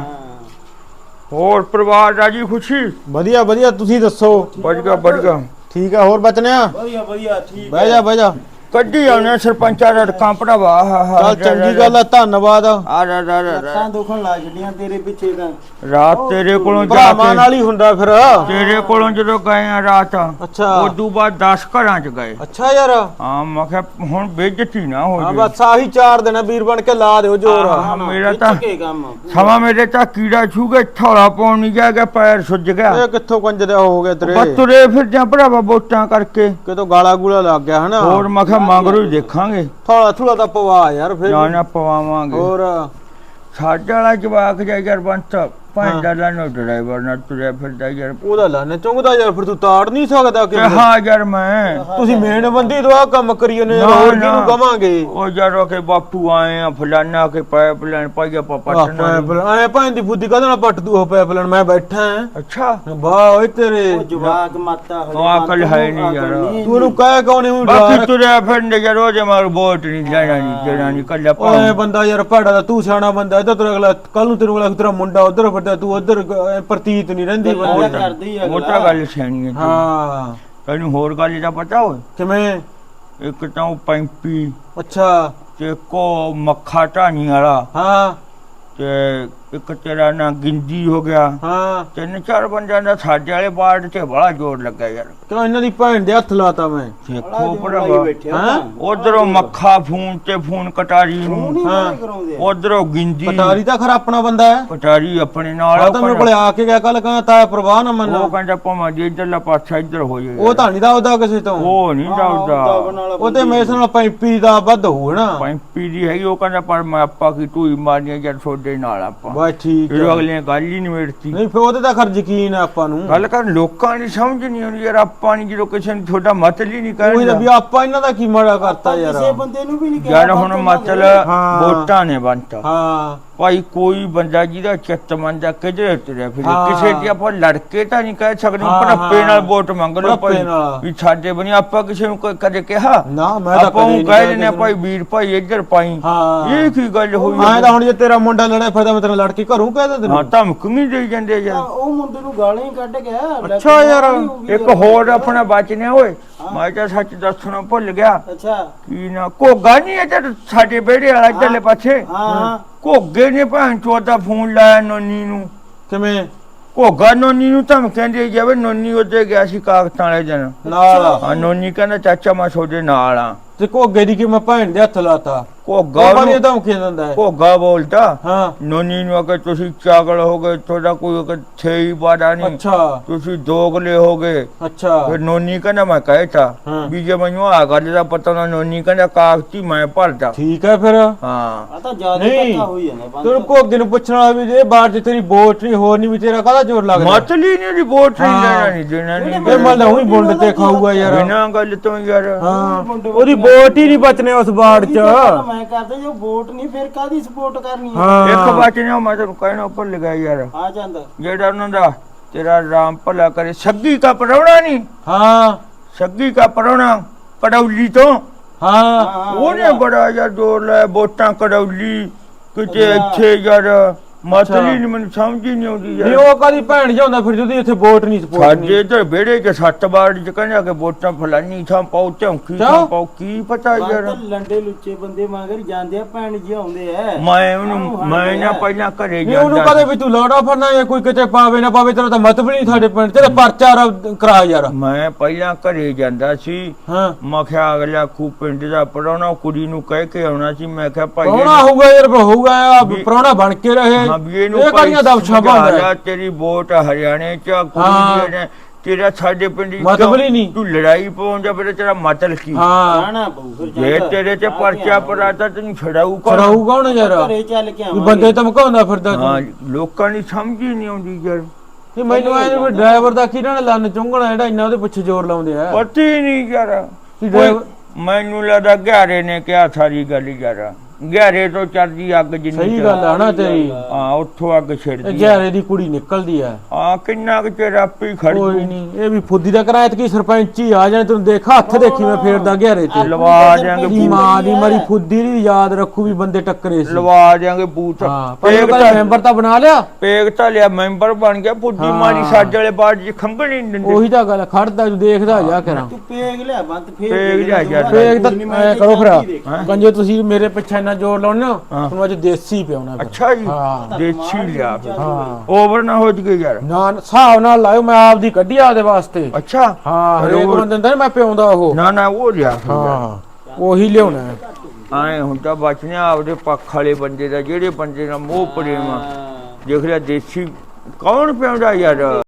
ਹੋਰ ਪਰਿਵਾਰ ਰਾਜੀ ਖੁਸ਼ੀ? ਵਧੀਆ ਵਧੀਆ ਤੁਸੀਂ ਦੱਸੋ? ਵੱਜ ਗਿਆ ਠੀਕ ਆ ਹੋਰ ਬਚਨਿਆ? ਵਧੀਆ ਵਧੀਆ ਠੀਕ ਬਹਿ ਜਾ ਬਹਿ ਜਾ। ਕੱਢੀ ਆਉਣੇ ਸਰਪੰਚਾਂ ਦਾ ਕੰਮ ਭਰਾਵਾ ਹਾ ਹਾ ਚੱਲ ਚੰਗੀ ਗੱਲ ਆ ਧੰਨਵਾਦ ਆ। ਰਾ ਰਾ ਰਾ ਰਾ। ਲੱਤਾਂ ਦੁਖਣ ਲੱਗ ਜੜੀਆਂ ਤੇਰੇ ਪਿੱਛੇ ਤਾਂ। ਰਾਤ ਤੇਰੇ ਕੋਲੋਂ ਜਾ ਭਰਾਵਾਂ ਕੇ ਨਾਲ ਹੀ ਹੁੰਦਾ ਫਿਰ। ਤੇਰੇ ਕੋਲੋਂ ਜਦੋਂ ਗਏ ਆ ਰਾਤ ਅੱਛਾ। ਉਦੋਂ ਬਾਅਦ 10 ਘਰਾਂ ਚ ਗਏ। ਅੱਛਾ ਯਾਰ। ਹਾਂ ਮੈਂ ਕਿਹਾ ਹੁਣ ਬੇਇੱਜ਼ਤੀ ਨਾ ਹੋ ਹਾਂ ਜੇ। ਬਸ ਆਹੀ ਚਾਰ ਦਿਨ ਆ, ਵੀਰ ਬਣ ਕੇ ਲਾ ਦਿਓ ਜੋਰ। ਹਾਂ, ਮੇਰਾ ਤਾਂ ਕੇ ਕੰਮ। ਸਮਾਂ ਮੇਰੇ ਤਾਂ ਕੀੜਾ ਛੂਗੇ ਥੋੜਾ ਪਾਉਣ ਨਹੀਂ ਜਾ ਗਿਆ ਪੈਰ ਸੁੱਜ ਗਿਆ। ਇਹ ਕਿੱਥੋਂ ਕੰਜਦੇ ਹੋ ਗਏ ਤੇਰੇ? ਬਤੁਰੇ ਫਿਰ ਜਾਂ ਭਰਾਵਾ ਵੋਟਾਂ ਕਰਕੇ। ਕਿਤੋਂ ਗਾਲਾ ਗੂਲਾ ਲੱਗ ਗਿਆ ਹਨਾ। ਹੋਰ ਮੈਂ ਕਿਹਾ ਮੰਗਰੋ ਹੀ ਦੇਖਾਂਗੇ। ਥੋੜਾ ਥੋੜਾ ਤਾਂ ਪਵਾ ਯਾਰ ਫਿਰ ਨਾ ਨਾ ਪਵਾਵਾਂਗੇ। ਹੋਰ। ਸਾਡੇ ਵਾਲਾ ਜਵਾਕ ਜਾ ਯਾਰ ਬੰਤ ਭਾਂਡਾ ਦਾ ਨਾ ਡਰਾਈਵਰ ਨਾਲ ਤੁਰਿਆ ਫਿਰਦਾ ਯਾਰ। ਉਹਦਾ ਲਾਨੇ ਚੁੰਗਦਾ ਯਾਰ ਫਿਰ ਤੂੰ ਤਾੜ ਨਹੀਂ ਸਕਦਾ ਕਿ ਕਿਹਾ ਯਾਰ ਮੈਂ। ਤੁਸੀਂ ਮੇਨ ਬੰਦੀ ਤੋਂ ਆ ਕੰਮ ਕਰੀ ਜਾਂਦੇ ਯਾਰ, ਨਾ, ਹੋਰ ਨਾ। ਕਿਹਨੂੰ ਕਵਾਂਗੇ? ਉਹ ਯਾਰ ਕੇ ਬਾਪੂ ਆਏ ਆ ਫਲਾਨਾ ਕੇ ਪਾਈਪ ਲਾਈਨ ਪਾਈਆ ਪਾਪਾ ਟੰਨਾ ਐ ਭਾਂ ਦੀ ਬੁੱਧੀ ਕਹਦੇ ਨਾਲ ਪੱਟ ਤੂੰ ਉਹ ਪੈਪਲਨ ਮੈਂ ਬੈਠਾ ਹਾਂ। ਅੱਛਾ। ਵਾਹ ਓਏ ਤੇਰੇ। ਜਵਾਕ ਮਾਤਾ ਉਹ ਅਕਲ ਹੈ ਨੂੰ ਨਹੀਂ ਯਾਰ। ਤੂੰ ਉਹਨੂੰ ਕਹਿ ਕੌਣ ਹੂੰ ਬਾਕੀ ਤੁਰਿਆ ਫਿਰਦੇ ਯਾਰ ਉਹ ਜੇ ਮਰ ਬੋਟ ਨਹੀਂ ਜਾਣਾ ਨਹੀਂ ਜਿਹੜਾ ਨਹੀਂ ਕੱਲਾ ਓਏ ਬੰਦਾ ਯਾਰ ਭੜਾ ਦਾ ਤੂੰ ਸਿਆਣਾ ਬੰਦਾ ਇੱਧਰ ਤੇਰਾ ਅਗਲਾ ਕੱਲ ਨੂੰ ਤੈਨੂੰ ਅਗਲਾ ਤੇਰਾ ਮੁੰਡਾ ਉਧਰ ਫਿਰਦਾ ਤੂੰ ਉਧਰ ਪ੍ਰਤੀਤ ਨਹੀਂ ਰਹਿੰਦੀ ਬੰਦੇ। ਕਰਦੀ ਅਗਲਾ। ਉਹ ਤਾਂ ਗੱਲ ਸਿਆਣੀ ਹੈ ਤੂੰ। ਹਾਂ। ਤੈਨੂੰ ਹੋਰ ਗੱਲ ਦਾ ਪਤਾ ਹੋਏ ਕਿਵੇਂ? ਇੱਕ ਤਾਂ ਉਹ ਪੈਂਪੀ ਅੱਛਾ। ਤੇ ਕੋ ਮੱਖਾ ਢਾਣੀ ਵਾਲਾ ਹਾਂ। ਤੇ ਇੱਕ ਤੇਰਾ ਨਾ ਗਿੰਦੀ ਹੋ ਗਿਆ। ਹਾਂ। ਤਿੰਨ ਚਾਰ ਬੰਦਿਆਂ ਦਾ ਸਾਡੇ ਵਾਲੇ ਬਾੜ ਤੇ ਬੜਾ ਜ਼ੋਰ ਲੱਗਾ ਯਾਰ। ਕਿਉਂ ਇਹਨਾਂ ਦੀ ਭੈਣ ਦੇ ਹੱਥ ਲਾਤਾ ਮੈਂ। ਦੇਖੋ ਭਰਾਵਾ। ਹਾਂ? ਉਧਰੋਂ ਮੱਖਾ ਫੋਨ ਤੇ ਫੋਨ ਕਟਾਰੀ ਨੂੰ। ਹਾਂ। ਉਧਰੋਂ ਗਿੰਦੀ ਪਟਾਰੀ ਤਾਂ ਖਰਾ ਆਪਣਾ ਬੰਦਾ ਹੈ। ਕਟਾਰੀ ਆਪਣੇ ਨਾਲ ਆ ਤਾਂ ਮੇਰੇ ਕੋਲੇ ਆ ਕੇ ਗਿਆ ਕੱਲ ਕਹਿੰਦਾ ਤਾ ਪ੍ਰਵਾਹ ਨਾ ਉਹ ਮੰਨੋ ਕਹਿੰਦਾ ਭਾਵੇਂ ਜੇ ਇੱਧਰਲਾ ਪਾਸਾ ਇੱਧਰ ਹੋ ਜਾਏ ਉਹ ਤਾਂ ਨਹੀਂ ਦਾ ਉਹਦਾ ਕਿਸੇ ਤੋਂ। ਉਹ ਨਹੀਂ ਦੌੜਦਾ ਉਹ ਤੇ ਮੇਰੇ ਨਾਲ ਪੈਂਪੀ ਦਾ ਵੱਧ ਨਾ। ਪੈਂਪੀ ਦੀ ਹੈਗੀ ਉਹ ਕਹਿੰਦਾ ਪਰ ਮੈਂ ਆਪਾਂ ਕੀ ਟੂਈ ਮਾਰਨੀ ਜਦ ਤੁਹਾਡੇ ਨਾਲ ਆਪਾਂ? ਬਸ ਠੀਕ ਹੈ ਅਗਲੇ ਗੱਲ ਹੀ ਨਹੀਂ ਮੇੜਤੀ ਨਹੀਂ ਫਿਰ ਉਹਦੇ ਤਾਂ ਖਰ ਯਕੀਨ ਹੈ ਆਪਾਂ ਨੂੰ। ਗੱਲ ਕਰ ਲੋਕਾਂ ਦੀ ਸਮਝ ਨਹੀਂ ਆਉਂਦੀ ਯਾਰ ਆਪਾਂ ਨਹੀਂ ਜਦੋਂ ਕਿਸੇ ਨੂੰ ਤੁਹਾਡਾ ਮਤਲਬ ਹੀ ਨਹੀਂ ਉਹੀ ਤਾਂ ਵੀ ਕਹਿੰਦਾ ਆਪਾਂ ਇਹਨਾਂ ਦਾ ਕੀ ਮਾੜਾ ਕਰਤਾ ਯਾਰ। ਕਿਸੇ ਬੰਦੇ ਨੂੰ ਵੀ ਨਹੀਂ ਕਿਹਾ ਯਾਰ ਹੁਣ ਮਤਲਬ ਹਾਂ। ਵੋਟਾਂ ਨੇ ਬੰਤਾ ਹਾਂ। ਭਾਈ ਕੋਈ ਬੰਦਾ ਜਿਹਦਾ ਚਿੱਤ ਮੰਨਦਾ ਕਿਧਰੇ ਤੁਰਿਆ ਫਿਰ। ਹਾਂ। ਕਿਸੇ ਦੀ ਆਪਾਂ ਲੜਕੇ ਤਾਂ ਨਹੀਂ ਕਹਿ ਸਕਦੇ ਹਾਂ, ਭੜੱਪੇ। ਨਾਲ ਵੋਟ ਮੰਗ ਲਓ ਭੜੱਪੇ ਭਾਈ। ਨਾਲ। ਵੀ ਸਾਡੇ ਬਣੀ ਆਪਾਂ ਕਿਸੇ ਨੂੰ ਕੋਈ ਕਦੇ ਕਿਹਾ? ਨਾ ਮੈਂ ਤਾਂ ਆਪਾਂ ਕਦੇ ਨਹੀਂ ਕਹਿ ਕਿਹਾ ਦਿੰਦੇ ਆ ਕਿਸੇ ਭਾਈ ਵੀਰ ਭਾਈ ਇੱਧਰ ਪਾਈ। ਹਾਂ। ਇਹ ਕੀ ਗੱਲ ਹੋਈ ਮੈਂ ਤਾਂ ਹੁਣ ਜੇ ਤੇਰਾ ਮੁੰਡਾ ਲੜਿਆ ਫਿਰ ਤਾਂ ਮੈਂ ਤੇਰਾ ਲੜ ਕੇ ਘਰੋਂ ਕਹਿ ਦਿੰਦਾ ਹਾਂ ਤੈਨੂੰ ਧਮਕੀਆਂ ਦੇਈ ਜਾਂਦੇ ਆ ਯਾਰ। ਉਹ ਮੁੰਡੇ ਨੂੰ ਗਾਲਾਂ ਹੀ ਕੱਢ ਗਿਆ। ਅੱਛਾ ਯਾਰ, ਇੱਕ ਹੋਰ ਆਪਣਾ ਬਚਨਿਆ ਓਏ। ਮੈਂ ਤਾਂ ਸੱਚ ਦੱਸਣਾ ਭੁੱਲ ਗਿਆ। ਅੱਛਾ। ਕੀ ਨਾ ਘੋਗਾ ਨਹੀਂ ਹੈ ਤੇ ਸਾਡੇ ਵਿਹੜੇ ਵਾਲਾ ਇੱਧਰਲੇ ਪਾਸੇ? ਹਾਂ ਘੋਗੇ ਨੇ ਭੈਣ ਚੋਦਾ ਫੋਨ ਲਾਇਆ ਨੋਨੀ ਨੂੰ। ਕਿਵੇਂ? ਘੋਗਾ ਨੋਨੀ ਨੂੰ ਧਮਕੀਆਂ ਦੇ ਜਾਵੇ ਨੋਨੀ ਉੱਤੇ ਗਿਆ ਸੀ ਕਾਗਤਾਂ ਵਾਲੇ ਦਿਨ। ਨਾਲ ਹਾਂ ਨੋਨੀ ਕਹਿੰਦਾ ਚਾਚਾ ਮੈਂ ਤੁਹਾਡੇ ਨਾਲ ਆ। ਤੇ ਘੋਗੇ ਦੀ ਕਿ ਮੈਂ ਭੈਣ ਦੇ ਹੱਥ ਲਾਤਾ? ਘੋਗਾ ਗੋਪਾ ਨੂੰ- ਧਮਕੀਆਂ ਦਿੰਦਾ ਹੈ। ਘੋਗਾ ਬੋਲਦਾ ਹਾਂ। ਨੋਨੀ ਨੂੰ ਅਗਰ ਤੁਸੀਂ ਚਾਗਲ ਹੋ ਗਏ ਤੁਹਾਡਾ ਕੋਈ ਅਗਰ ਛੇਈ ਬਾੜਾ ਨਹੀਂ। ਅੱਛਾ। ਤੁਸੀਂ ਦੋਗਲੇ ਹੋ ਗਏ। ਅੱਛਾ। ਫਿਰ ਨੋਨੀ ਕਹਿੰਦਾ ਮੈਂ ਕਹਿਤਾ ਹਾਂ। ਵੀ ਜੇ ਮੈਨੂੰ ਆ ਗੱਲ ਦਾ ਪਤਾ ਨਾ ਨੋਨੀ ਕਹਿੰਦਾ ਕਾਗਤੀ ਮੈਂ ਭਰਦਾ। ਠੀਕ ਹੈ ਫਿਰ। ਹਾਂ। ਆ ਤਾਂ ਜ਼ਿਆਦਾ ਨਹੀਂ। ਧੱਕਾ ਹੋਈ ਜਾਂਦਾ ਬੰਦ ਘੋਗੇ ਨੂੰ ਪੁੱਛਣਾ ਵੀ ਇਹ ਬਾਹਰ ਚ ਤੇਰੀ ਵੋਟ ਨਹੀਂ ਹੋਰ ਨਹੀਂ ਵੀ ਤੇਰਾ ਕਾਹਦਾ ਜ਼ੋਰ ਲੱਗਦਾ? ਮਤਲੀ ਨਹੀਂ ਰਿਪੋਰਟ ਨਹੀਂ ਹਾਂ। ਲੈਣਾ ਨਹੀਂ ਦੇਣਾ ਨਹੀਂ ਇਹ ਮੱਲ ਉਹੀ ਬੁੰਡ ਤੇ ਖਾਊਗਾ ਯਾਰ। ਬਿਨਾਂ ਗੱਲ ਤੋਂ ਯਾਰ। ਹਾਂ। ਉਹਦੀ ਵੋਟ ਹੀ ਨਹੀਂ ਬਚਨੇ ਉਸ ਬਾੜ ਚ। ਮੈਂ ਕਰਦਾ ਜੋ ਵੋਟ ਨਹੀਂ ਫਿਰ ਕਾਦੀ ਸਪੋਰਟ ਕਰਨੀ ਹੈ ਹਾਂ। ਇੱਕ ਬਾਤ ਨੇ ਮੈਂ ਤੈਨੂੰ ਕਹਿਣਾ ਉੱਪਰ ਲਗਾ ਯਾਰ। ਆ ਜਾਂਦਾ। ਜਿਹੜਾ ਉਹਨਾਂ ਦਾ ਤੇਰਾ ਰਾਮ ਭਲਾ ਕਰੇ ਸੱਗੀ ਕਾ ਪਰੌਣਾ ਨਹੀਂ ਹਾਂ। ਸੱਗੀ ਕਾ ਪਰੌਣਾ ਕੜੌਲੀ ਤੋਂ? ਹਾਂ। ਉਹਨੇ ਬੜਾ ਯਾਰ ਜੋਰ ਲਾਇਆ ਵੋਟਾਂ ਕੜੌਲੀ ਕਿਤੇ ਇੱਥੇ ਯਾਰ ਮਤਲੀ ਨਹੀਂ ਮੈਨੂੰ ਸਮਝ ਹੀ ਨਹੀਂ ਆਉਂਦੀ ਨਹੀਂ ਯਾਰ ਉਹ ਕਾਦੀ ਭੈਣ ਜਾਂਦਾ ਫਿਰ ਜਦੋਂ ਇੱਥੇ ਵੋਟ ਨਹੀਂ ਸਪੋਰਟ ਸਾਡੇ ਇੱਧਰ ਵਿਹੜੇ 'ਚ ਸੱਤ ਵਾਰ ਚ ਕਹਿੰਦਾ ਕਿ ਵੋਟਾਂ ਫਲਾਨੀ ਥਾਂ ਪਾਉ ਝੌਂਕੀ ਥਾਂ ਕਿਉਂ? ਪਾਉ ਕੀ ਪਤਾ ਯਾਰ। ਬੰਦ ਲੰਡੇ ਲੁੱਚੇ ਬੰਦੇ ਮਗਰ ਜਾਂਦੇ ਆ ਭੈਣ ਜੀ ਆਉਂਦੇ ਆ। ਮੈਂ ਉਹਨੂੰ ਮੈਂ ਨਾ ਪਹਿਲਾਂ ਘਰੇ ਨਹੀਂ ਉਹਨੂੰ ਜਾਂਦਾ ਕਦੇ ਵੀ ਤੂੰ ਲੋੜਾ ਫੜਨਾ ਜਾਂ ਕੋਈ ਕਿਤੇ ਪਾਵੇ ਨਾ ਪਾਵੇ ਤੇਰਾ ਤਾਂ ਮਤਲਬ ਨਹੀਂ ਸਾਡੇ ਪਿੰਡ ਤੇਰਾ ਪਰਚਾ ਰ- ਕਰਾ ਯਾਰ। ਮੈਂ ਪਹਿਲਾਂ ਘਰੇ ਜਾਂਦਾ ਸੀ। ਹਾਂ। ਮੈਂ ਕਿਹਾ ਅਗਲਾ ਖੂ ਪਿੰਡ ਦਾ ਪਰੌਣਾ ਕੁੜੀ ਨੂੰ ਕਹਿ ਕੇ ਆਉਣਾ ਸੀ। ਮੈਂ ਕਿਹਾ ਭਾਈ ਪ੍ਰਾਹੁਣਾ ਹੋਊਗਾ ਯਾਰ ਹੋਊਗਾ ਆ ਪ੍ਰਾਹੁਣਾ ਬਣ ਕੇ ਰਹੇ ਹਾਂ ਵੀ ਇਹਨੂੰ ਇਹ ਕਾਹਦੀਆਂ ਦਬਸ਼ਾ ਸਮਝਾ ਪਾਉਂਦਾ ਲੈ, ਤੇਰੀ ਵੋਟ ਹਰਿਆਣੇ ਚ ਆ, ਹਾਂ। ਕੁੜੀ ਦੀ ਨੇ ਤੇਰਾ ਸਾਡੇ ਪਿੰਡ ਚ ਮਤਲਬ ਕਿਉਂ- ਹੀ ਨਹੀਂ। ਤੂੰ ਲੜਾਈ ਪਾਉਂਦਾ ਫਿਰ ਤੇਰਾ ਮਤਲਬ ਕੀ? ਹਾਂ। ਆਣਾ ਪਊ ਫਿਰ ਜੇ ਜਾਂਦਾ। ਤੇਰੇ ਤੇ ਆ ਕੇ ਪਰਚਾ ਆਉਣਾ। ਪਰਾਤਾ ਤੈਨੂੰ ਛੜਾਊ ਕੌਣ? ਚੜਾਊ ਕੌਣ ਯਾਰ? ਘਰੇ ਚੱਲ ਕੇ ਵੀ ਆਵਾਂਗੇ। ਬੰਦੇ ਧਮਕਾਉਂਦਾ ਫਿਰਦਾ ਹਾਂ ਲੋਕਾਂ ਦੀ ਸਮਝ ਹੀ ਨਹੀਂ ਆਉਂਦੀ ਯਾਰ। ਮੈਨੂੰ ਐ ਵੀ ਡਰਾਈਵਰ ਦਾ ਕੀ ਨਾ ਲੰਨ ਚੁੰਗਣਾ ਜਿਹੜਾ ਇੰਨਾ ਉਹਦੇ ਪਿੱਛੇ ਜ਼ੋਰ ਲਾਉਂਦੇ ਆ। ਪਤਾ ਹੀ ਨਹੀਂ ਯਾਰ। ਮੈਨੂੰ ਲੱਗਦਾ ਗਿਆਰੇ ਨੇ ਕਿਹਾ ਸਾਰੀ ਗੱਲ ਯਾਰ। ਗਿਆਰੇ ਤੋਂ ਚੜਦੀ ਅੱਗ ਜਿੰਨੀ ਸਹੀ ਗੱਲ ਆ ਨਾ ਤੇਰੀ। ਹਾਂ ਉੱਥੋਂ ਅੱਗ ਛਿੜਦੀ ਗਿਆਰੇ ਦੀ ਕੁੜੀ ਨਿਕਲਦੀ ਆ। ਹਾਂ ਕਿੰਨਾ ਕੁ ਚਿਰ ਆਪੇ ਖੜੀ ਕੋਈ ਨਹੀਂ ਇਹ ਵੀ ਫੁੱਦੀ ਦਾ ਕਿਰਾਇਤ ਕੀ ਸਰਪੰਚ ਹੀ ਆ ਜਾਣੇ ਤੈਨੂੰ ਦੇਖ ਹੱਥ ਦੇਖੀ ਮੈਂ ਫੇਰਦਾ ਗਿਆਰੇ ਤੇ। ਲਵਾ ਦਿਆਂਗੇ ਦੀ ਮਾਂ ਦੀ ਮਰੀ ਫੁੱਦੀ ਦੀ ਯਾਦ ਰੱਖੂ ਵੀ ਬੰਦੇ ਟੱਕਰੇ ਸੀ। ਲਵਾ ਦਿਆਂਗੇ ਬੂਟ ਹਾਂ ਪਰ ਪੇਗ ਤਾਂ ਮੈਂਬਰ ਤਾਂ ਬਣਾ ਲਿਆ। ਪੇਗ ਤਾਂ ਲਿਆ ਮੈਂਬਰ ਬਣ ਗਿਆ ਹਾਂ। ਮਾਰੀ ਸਾਡੇ ਵਾਲੇ ਬਾੜ ਜੀ ਖੰਗਣ ਨਹੀਂ ਦਿੰਦੇ। ਉਹੀ ਤਾਂ ਗੱਲ ਖੜਦਾ ਤੂੰ ਦੇਖਦਾ ਜਾ ਕਰਾਂ ਤੂੰ ਪੇਗ ਲਿਆ ਬੰਦ ਫੇਰ ਪੇਗ ਲਿਆ ਯਾਰ। ਫੇਕ ਤਾਂ ਐ ਕਰੋ ਫਿਰ? ਕੰਜੋ ਤੁਸੀਂ ਮੇਰੇ ਪਿੱਛੇ ਇੰਨਾ ਜ਼ੋਰ ਲਾਉਣੇ ਹੋ ਹਾਂ। ਤੁਹਾਨੂੰ ਅੱਜ ਦੇਸੀ ਪਿਆਉਣਾ ਫਿਰ। ਅੱਛਾ ਜੀ। ਹਾਂ। ਦੇਸੀ ਲਿਆ ਫਿਰ। ਹਾਂ। ਓਵਰ ਨਾ ਹੋ ਜਗੇ ਯਾਰ। ਨਾ ਹਿਸਾਬ ਨਾਲ ਲਾਇਓ ਮੈਂ ਆਪਦੀ ਕੱਢੀ ਆਪਦੇ ਵਾਸਤੇ। ਅੱਛਾ। ਹਾਂ ਹਰੇਕ ਬੰਦੇ ਦਿੰਦਾ ਮੈਂ ਪਿਆਉਂਦਾ ਉਹ। ਨਾ ਨਾ ਉਹ ਲਿਆ ਹਾਂ ਉਹੀ ਲਿਆਉਣਾ ਹੈ। ਆਏ ਹੁਣ ਤਾਂ ਬਚਨਿਆ ਆਪਦੇ ਪੱਖ ਵਾਲੇ ਬੰਦੇ ਦਾ ਜਿਹੜੇ ਬੰਦੇ ਨਾਲ ਮੋਹ ਪ੍ਰੇਮ ਆ। ਦੇਖ ਲਿਆ ਦੇਸੀ ਕੌਣ ਪਿਆਉਂਦਾ ਯਾਰ?